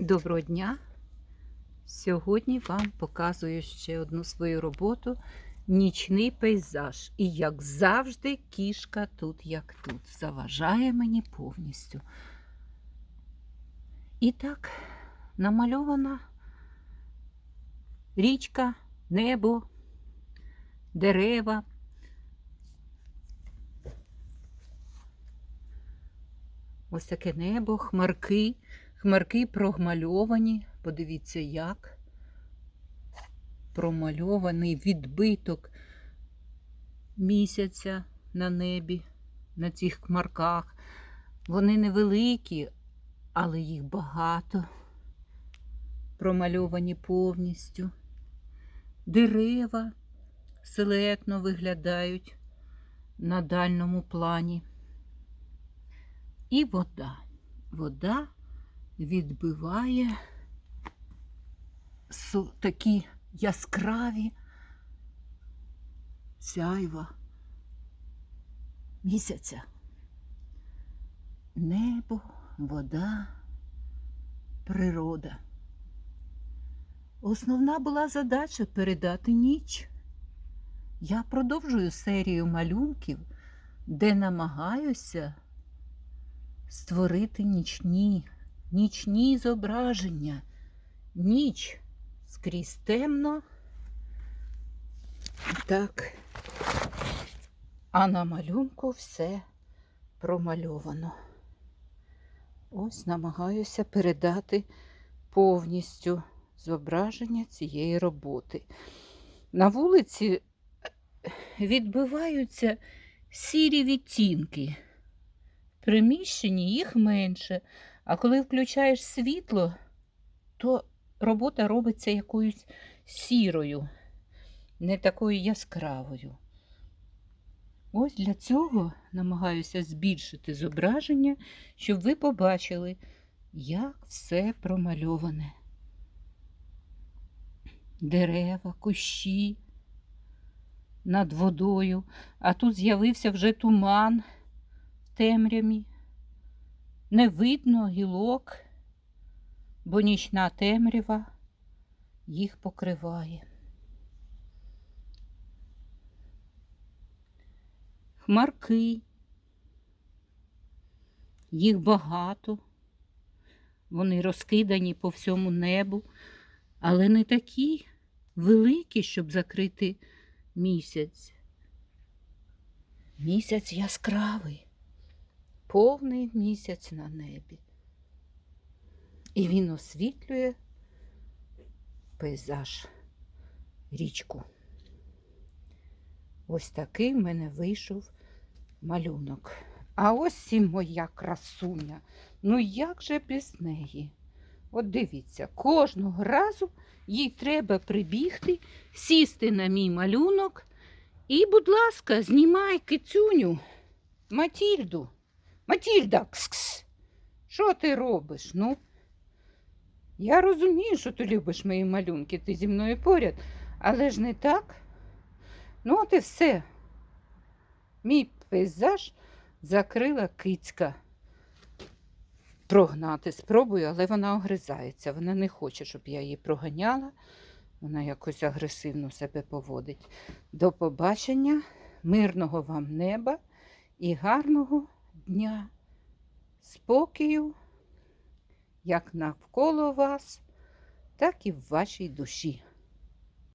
Доброго дня! Сьогодні вам показую ще одну свою роботу нічний пейзаж. І, як завжди, кішка тут, як тут, заважає мені повністю. І так, намальована річка, небо, дерева. Ось таке небо, хмарки. Хмарки прогмальовані. Подивіться, як промальований відбиток місяця на небі, на цих хмарках. Вони невеликі, але їх багато. Промальовані повністю. Дерева силуетно виглядають на дальньому плані. І вода. Вода відбиває такі яскраві сяйва місяця. Небо, вода, природа. Основна була задача передати ніч. Я продовжую серію малюнків, де намагаюся створити нічні нічні зображення. Ніч скрізь темно. Так. А на малюнку все промальовано. Ось намагаюся передати повністю зображення цієї роботи. На вулиці відбиваються сірі відтінки. В приміщенні їх менше. А коли включаєш світло, то робота робиться якоюсь сірою, не такою яскравою. Ось для цього намагаюся збільшити зображення, щоб ви побачили, як все промальоване. Дерева, кущі над водою, а тут з'явився вже туман в темряві. Не видно гілок, бо нічна темрява їх покриває. Хмарки, їх багато, вони розкидані по всьому небу, але не такі великі, щоб закрити місяць. Місяць яскравий повний місяць на небі. І він освітлює пейзаж річку. Ось такий в мене вийшов малюнок. А ось і моя красуня. Ну як же без неї? От дивіться, кожного разу їй треба прибігти, сісти на мій малюнок. І, будь ласка, знімай кицюню, Матільду. Матільда, кс-кс, що ти робиш? Ну, я розумію, що ти любиш мої малюнки, ти зі мною поряд, але ж не так. Ну, от і все. Мій пейзаж закрила кицька. Прогнати спробую, але вона огризається. Вона не хоче, щоб я її проганяла. Вона якось агресивно себе поводить. До побачення, мирного вам неба і гарного дня, спокою, як навколо вас, так і в вашій душі.